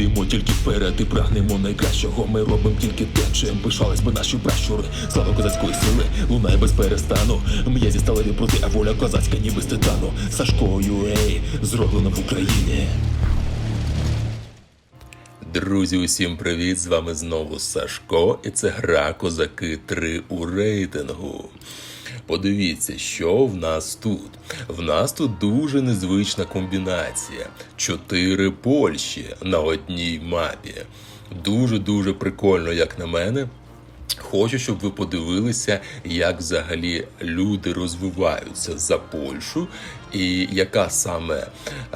Йдемо тільки вперед і прагнемо найкращого. Ми робимо тільки те, чим пишались би наші пращури. Слава козацької сили, лунає без перестану. М'язі сталеві проти, а воля козацька, ніби з титану. Сашко Юей, зроблено в Україні. Друзі, усім привіт! З вами знову Сашко, і це гра Козаки 3 у рейтингу. Подивіться, що в нас тут. В нас тут дуже незвична комбінація: чотири Польщі на одній мапі. Дуже-дуже прикольно, як на мене. Хочу, щоб ви подивилися, як взагалі люди розвиваються за Польщу, і яка саме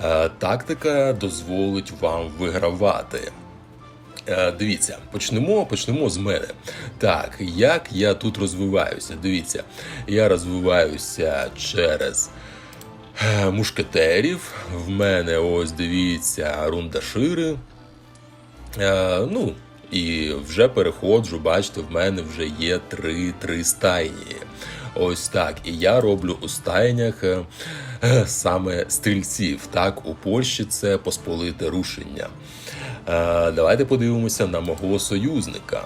е, тактика дозволить вам вигравати. Е, Дивіться, почнемо, почнемо з мене. Так, як я тут розвиваюся? Дивіться, я розвиваюся через е, мушкетерів. В мене ось дивіться рундашири. Е, ну, і вже переходжу, бачите, в мене вже є три, три стайні. Ось так. І я роблю у стайнях е, е, саме стрільців. Так, у Польщі це посполите рушення. Е, Давайте подивимося на мого союзника.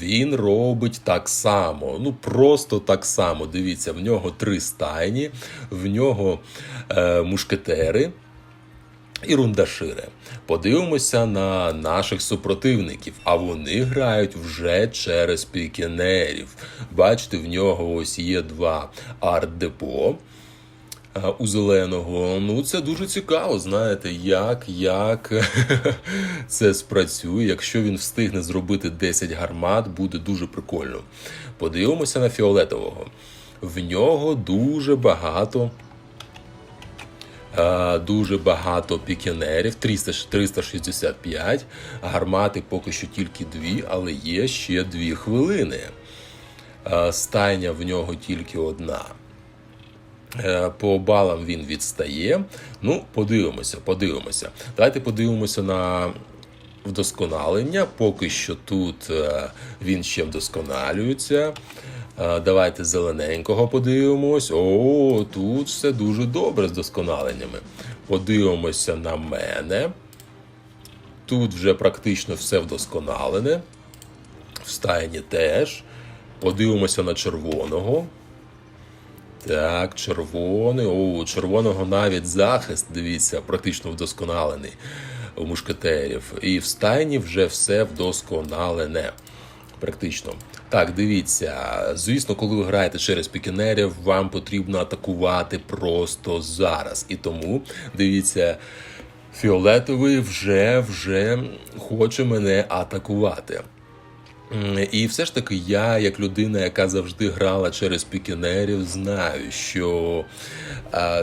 Він робить так само, ну просто так само. Дивіться, в нього три стайні, в нього е, мушкетери і рундашири. Подивимося на наших супротивників, а вони грають вже через пікінерів. Бачите, в нього ось є два арт-депо. е, У зеленого, ну це дуже цікаво, знаєте, як, як це спрацює. Якщо він встигне зробити 10 гармат, буде дуже прикольно. Подивимося на фіолетового. В нього дуже багато Дуже багато пікінерів, 300, 365. Гармати поки що тільки дві, але є ще дві хвилини. Е, Стайня в нього тільки одна. Е, По балам він відстає. Ну, подивимося, подивимося. Давайте подивимося на вдосконалення. Поки що тут е, він ще вдосконалюється. Давайте зелененького подивимось. О, тут все дуже добре з досконаленнями. Подивимося на мене. Тут вже практично все вдосконалене. В стайні теж. Подивимося на червоного. Так, червоний. О, червоного навіть захист, дивіться, практично вдосконалений у мушкетерів. І в стайні вже все вдосконалене. Практично. Так, дивіться. Звісно, коли ви граєте через пікінерів, вам потрібно атакувати просто зараз. І тому дивіться, фіолетовий вже вже хоче мене атакувати. І все ж таки, я, як людина, яка завжди грала через пікінерів, знаю, що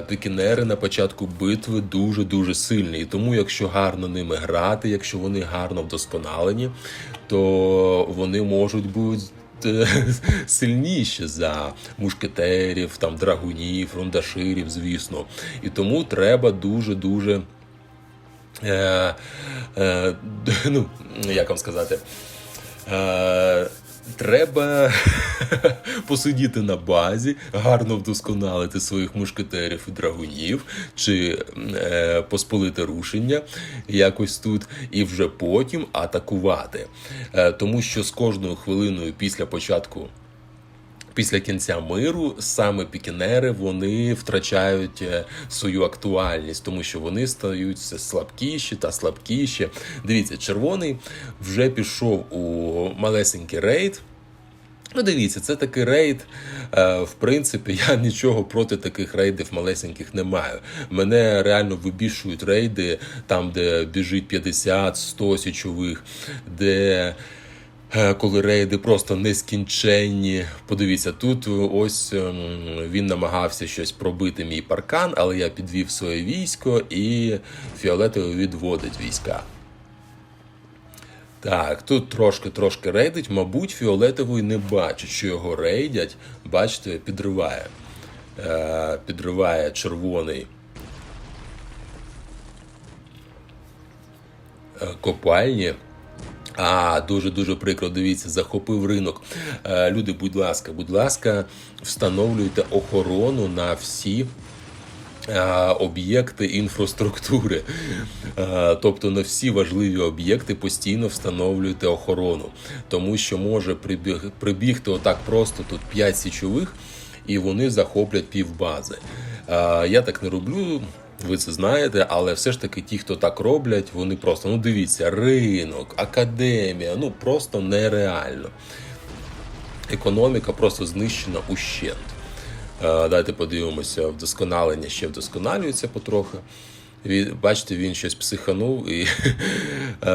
пікінери на початку битви дуже дуже сильні. І тому, якщо гарно ними грати, якщо вони гарно вдосконалені, то вони можуть бути. е, Сильніші за мушкетерів, там драгунів, рундаширів, звісно. І тому треба дуже дуже е, е, ну, як вам сказати, е, треба посидіти на базі, гарно вдосконалити своїх мушкетерів і драгунів, чи е, посполити рушення якось тут, і вже потім атакувати. Е, тому що з кожною хвилиною після початку після кінця миру саме пікінери вони втрачають е, свою актуальність, тому що вони стають слабкіші та слабкіші. Дивіться, червоний вже пішов у малесенький рейд. Ну, дивіться, це такий рейд. Е, В принципі, я нічого проти таких рейдів малесеньких не маю. Мене реально вибішують рейди, там, де біжить 50-100 січових, де. Е, Коли рейди просто нескінченні. Подивіться, тут ось ем, він намагався щось пробити мій паркан, але я підвів своє військо і фіолетовий відводить війська. Так, тут трошки-трошки рейдить. Мабуть, фіолетовий не бачить, що його рейдять. Бачите, підриває. Е, підриває червоний е, копальні. А, дуже дуже прикро. Дивіться, захопив ринок. Е, люди, будь ласка, будь ласка, встановлюйте охорону на всі е, об'єкти інфраструктури. Е, Тобто на всі важливі об'єкти постійно встановлюєте охорону, тому що може прибіг, прибігти отак просто тут 5 січових, і вони захоплять півбази. Я так не роблю. Ви це знаєте, але все ж таки ті, хто так роблять, вони просто ну дивіться, ринок, академія, ну просто нереально. Економіка просто знищена ущент. Е, Давайте подивимося, вдосконалення ще вдосконалюється потрохи. Бачите, він щось психанув і е,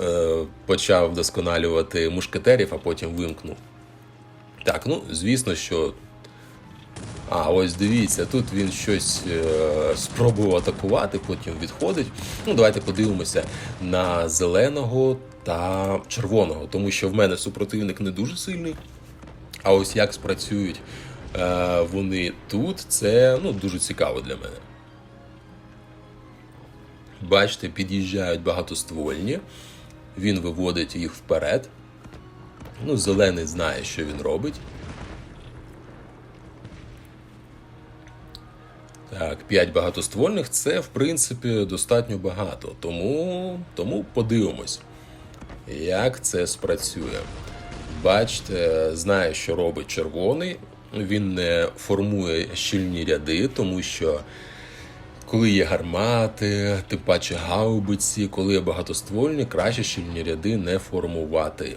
е, почав вдосконалювати мушкетерів, а потім вимкнув. Так, ну звісно, що. А, ось дивіться, тут він щось е, спробував атакувати, потім відходить. Ну, давайте подивимося на зеленого та червоного, тому що в мене супротивник не дуже сильний. А ось як спрацюють е, вони тут, це ну, дуже цікаво для мене. Бачите, під'їжджають багатоствольні, він виводить їх вперед. Ну, зелений знає, що він робить. Так, 5 багатоствольних це, в принципі, достатньо багато. Тому, тому подивимось, як це спрацює. Бачите, знає, що робить червоний. Він не формує щільні ряди, тому що коли є гармати, тим паче гаубиці, коли є багатоствольні, краще щільні ряди не формувати.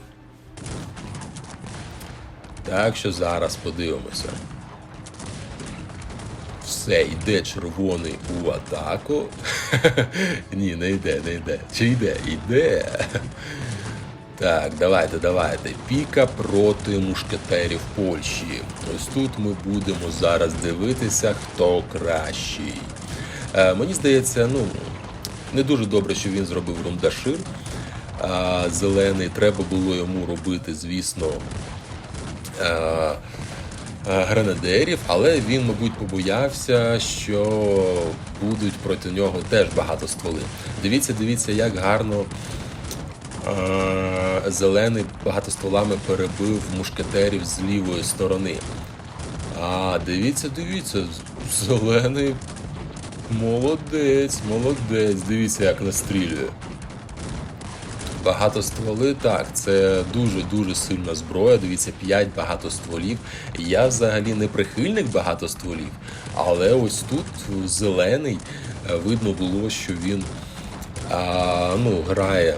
Так що зараз подивимося. Все, йде червоний у атаку. Ні, не йде, не йде. Чи йде? Йде. Так, давайте, давайте. Піка проти мушкетерів Польщі. Ось тут ми будемо зараз дивитися, хто кращий. Е, мені здається, ну, не дуже добре, що він зробив рундашир. А, зелений треба було йому робити, звісно. Е, е, гренадерів, але він, мабуть, побоявся, що будуть проти нього теж багато стволи. Дивіться, дивіться, як гарно е, зелений багатостволами перебив мушкетерів з лівої сторони. А, дивіться, дивіться, зелений молодець, молодець. Дивіться, як настрілює. Багатостволи, так, це дуже-дуже сильна зброя. Дивіться, 5 багатостволів. Я взагалі не прихильник багатостволів, але ось тут зелений е, видно було, що він а, ну, грає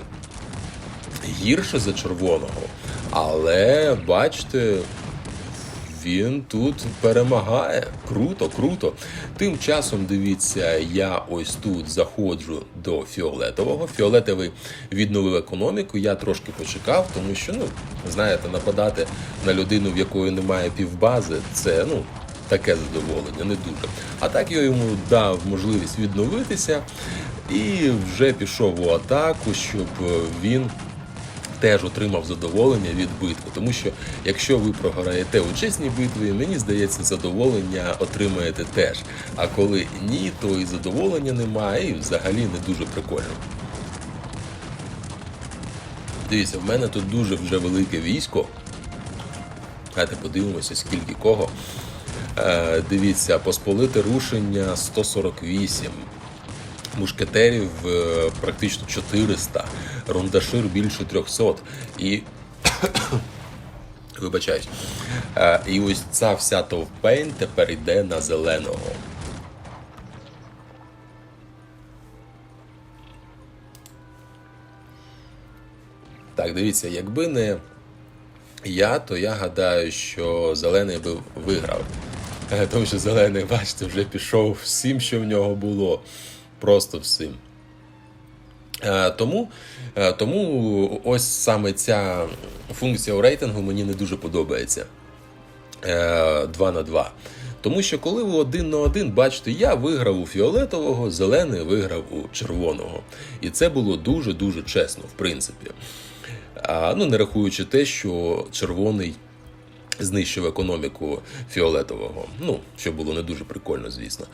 гірше за червоного. Але бачите, він тут перемагає. Круто, круто. Тим часом дивіться, я ось тут заходжу до фіолетового. Фіолетовий відновив економіку. Я трошки почекав, тому що, ну, знаєте, нападати на людину, в якої немає півбази, це ну. Таке задоволення, не дуже. А так я йому дав можливість відновитися і вже пішов у атаку, щоб він теж отримав задоволення від битви. Тому що якщо ви програєте у чесній битві, мені здається, задоволення отримаєте теж. А коли ні, то і задоволення немає, і взагалі не дуже прикольно. Дивіться, в мене тут дуже вже велике військо. Давайте подивимося, скільки кого. Е, дивіться, посполите рушення 148. Мушкетерів е, практично 400, рундашир більше 300. І вибачаюсь. Е, І ось ця вся товпень тепер йде на зеленого. Так, дивіться, якби не я, то я гадаю, що зелений би виграв. Е, Тому що зелений, бачите, вже пішов всім, що в нього було. Просто всім. Е, Тому, е, тому ось саме ця функція у рейтингу мені не дуже подобається. 2 на 2. Тому що коли ви один на один, бачите, я виграв у фіолетового, зелений виграв у червоного. І це було дуже-дуже чесно, в принципі. А, Ну, не рахуючи те, що червоний знищив економіку фіолетового. Ну, що було не дуже прикольно, звісно.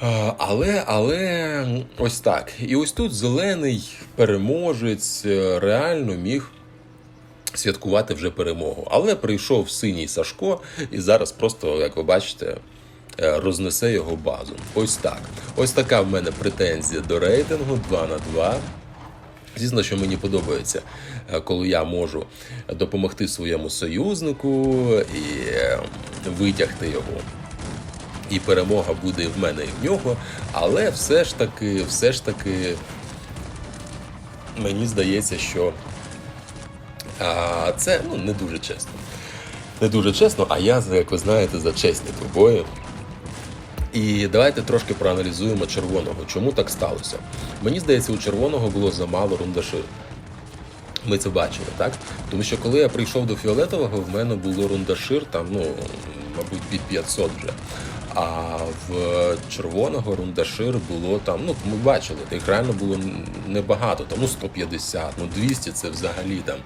А, Але, але ось так. І ось тут зелений переможець е, реально міг святкувати вже перемогу. Але прийшов синій Сашко, і зараз просто, як ви бачите, е, рознесе його базу. Ось так. Ось така в мене претензія до рейтингу 2 на 2. Звісно, що мені подобається, е, коли я можу допомогти своєму союзнику і е, витягти його. І перемога буде в мене, і в нього. Але все ж таки, все ж таки, мені здається, що а, це ну, не дуже чесно. Не дуже чесно, а я, як ви знаєте, за чесні двобої. І давайте трошки проаналізуємо червоного. Чому так сталося? Мені здається, у червоного було замало рундашир. Ми це бачили, так? Тому що коли я прийшов до фіолетового, в мене було рундашир, там, ну, мабуть, під 500 вже. А в червоного рундашир було там, ну, ми бачили, їх реально було небагато, там, ну, 150, ну, 200 це взагалі там,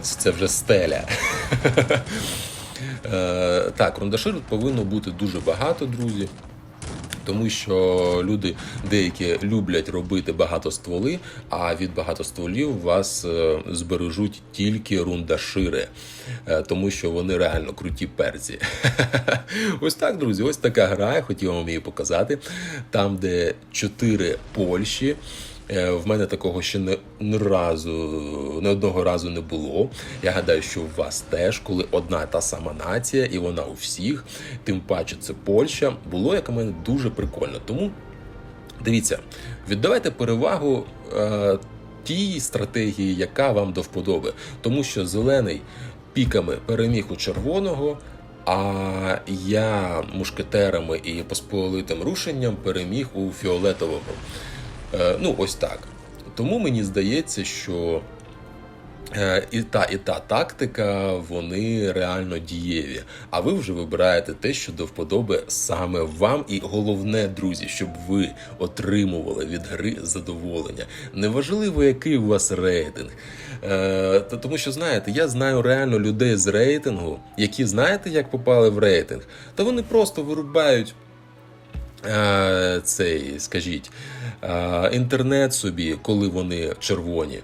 це вже стеля. Е, Так, рундашир повинно бути дуже багато, друзі. Тому що люди деякі люблять робити багато стволи, а від багато стволів вас е, збережуть тільки рундашири, е, тому що вони реально круті перці. Ось так, друзі, ось така гра. Я хотів вам її показати. Там, де чотири Польщі. Е, В мене такого ще не, не разу, не одного разу не було. Я гадаю, що у вас теж, коли одна та сама нація, і вона у всіх, тим паче це Польща, було як у мене дуже прикольно. Тому дивіться, віддавайте перевагу е, тій стратегії, яка вам до вподоби. Тому що зелений піками переміг у червоного. А я мушкетерами і посполитим рушенням переміг у фіолетового. Е, Ну, ось так. Тому мені здається, що е, і та, і та тактика, вони реально дієві. А ви вже вибираєте те, що до вподоби саме вам. І головне, друзі, щоб ви отримували від гри задоволення. Неважливо, який у вас рейтинг. Е, та Тому що, знаєте, я знаю реально людей з рейтингу, які знаєте, як попали в рейтинг, та вони просто вирубають. Е, цей, скажіть, е, інтернет собі, коли вони червоні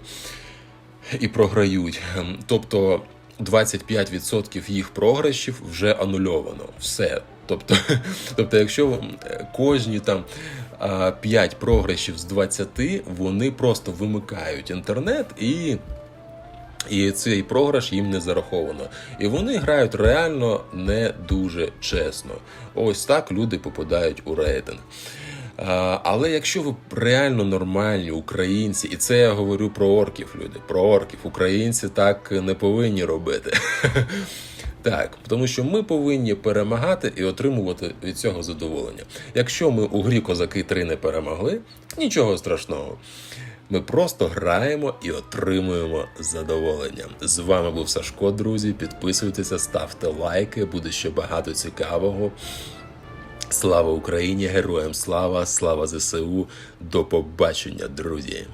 і програють. Тобто 25% їх програшів вже анульовано. Все. Тобто, тобто, якщо кожні там 5 програшів з 20, вони просто вимикають інтернет і. І цей програш їм не зараховано. І вони грають реально не дуже чесно. Ось так люди попадають у рейтинг. Але якщо ви реально нормальні українці, і це я говорю про орків, люди, про орків, українці так не повинні робити. Так, тому що ми повинні перемагати і отримувати від цього задоволення. Якщо ми у грі козаки 3 не перемогли, нічого страшного. Ми просто граємо і отримуємо задоволення. З вами був Сашко, друзі. Підписуйтеся, ставте лайки, буде ще багато цікавого. Слава Україні! Героям слава! Слава ЗСУ! До побачення, друзі!